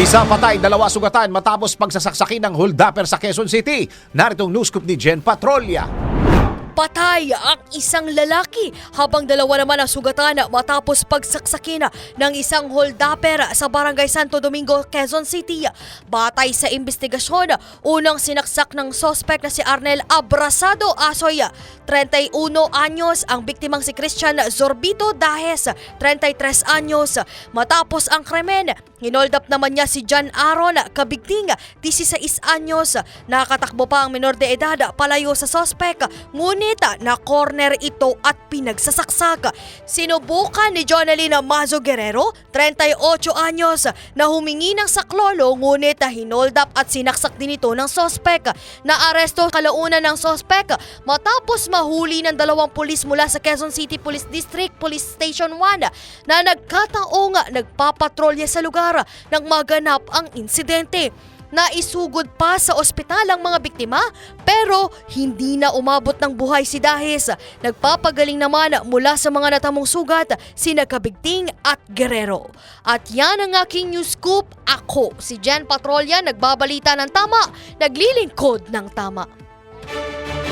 Isa patay, dalawa sugatan matapos pagsasaksakin ng holdapper sa Quezon City. Naritong news scoop ni Jen Patrolya. Patay ang isang lalaki habang dalawa naman ang sugatan matapos pagsaksakina ng isang holdapper sa Barangay Santo Domingo, Quezon City. Batay sa investigasyon, unang sinaksak ng sospek na si Arnel Abrasado Asoy, 31 anyos, ang biktimang si Christian Zorbito Dahes, 33 anyos. Matapos ang krimen, Hinold up naman niya si John Aaron Kabigting, 16 anyos. Nakatakbo pa ang menor de edad palayo sa sospek, ngunit na corner ito at pinagsasaksak. Sinubukan ni Jonalyn Mazo Guerrero, 38 anyos, na humingi ng saklolo ngunit hinold up at sinaksak din ito ng sospek. Naaresto kalaunan ng sospek matapos mahuli ng dalawang pulis mula sa Quezon City Police District Police Station 1 na nagkataong nagpapatrolya sa lugar nang maganap ang insidente. Naisugod pa sa ospital ang mga biktima pero hindi na umabot ng buhay si Dahis. Nagpapagaling naman mula sa mga natamong sugat sina Kabigting at Guerrero. At yan ang aking news scoop. Ako, si Jen Patrolya, nagbabalita ng tama, naglilingkod ng tama.